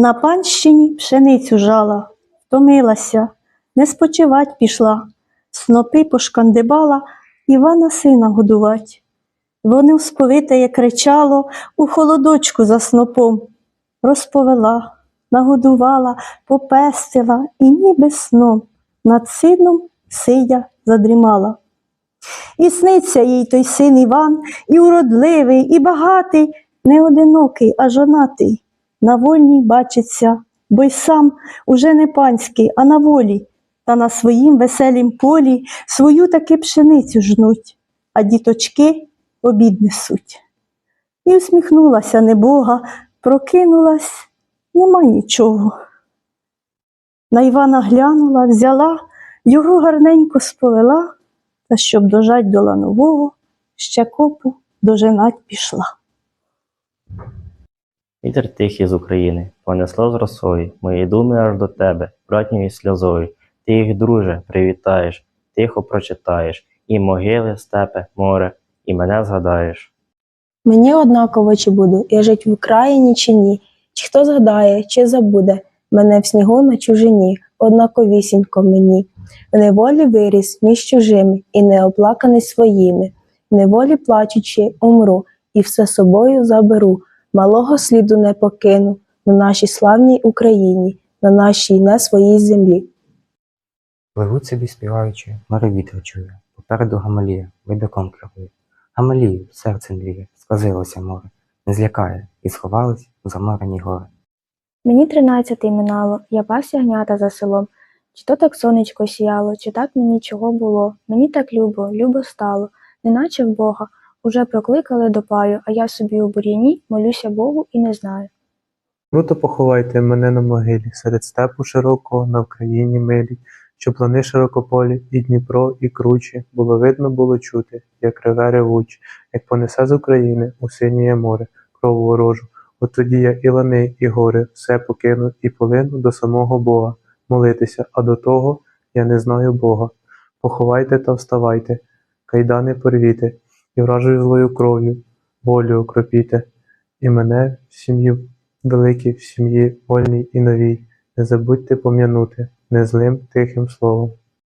На панщині пшеницю жала, втомилася, не спочивать пішла, снопи пошкандибала, Івана сина годувать. Воно сповитеє кричало у холодочку за снопом, розповела, нагодувала, попестила і ніби сном над сином сидя задрімала. І сниться їй той син Іван, і уродливий, і багатий, не одинокий, а жонатий. На вольній бачиться, бо й сам уже не панський, а на волі, та на своїм веселім полі свою таки пшеницю жнуть, а діточки обід несуть. І усміхнулася небога, прокинулась, нема нічого. На Івана глянула, взяла, його гарненько сповела, та щоб дожать до ланового, ще копу дожинать пішла. Вітер тихий з України, понесло з росою, мої думи аж до тебе, братньою сльозою. Ти їх, друже, привітаєш, тихо прочитаєш, і могили, степе, море, і мене згадаєш. Мені однаково, чи буду я жить в Україні чи ні, чи хто згадає, чи забуде мене в снігу на чужині, однаковісінько мені. В неволі виріс між чужими і не оплаканий своїми, в неволі плачучи, умру, і все собою заберу, малого сліду не покину на нашій славній Україні, на нашій не своїй землі. Пливуть собі співаючи, море вітер чує, попереду Гамалія, видаком крокує. Гамалію, серце мріє, сказилося море, не злякає, і сховались у заморені гори. Мені тринадцятий минало, я пас ягнята за селом. Чи то так сонечко сіяло, чи так мені чого було. Мені так любо, любо стало, неначе в Бога. Уже прокликали до паю, а я собі у бур'яні молюся Богу і не знаю. Круто поховайте мене на могилі, серед степу широкого на Вкраїні милій, що плани широкополі, і Дніпро, і кручі, було видно, було чути, як реве ревуче, як понесе з України у синє море, кров ворожу. От тоді я і лани, і гори, все покину і полину до самого Бога, молитися, а до того я не знаю Бога. Поховайте та вставайте, кайдани порвіте, і вражою злою кров'ю, волю окропіте, і мене в сім'ю великій в сім'ї вольній і новій, не забудьте пом'янути незлим тихим словом.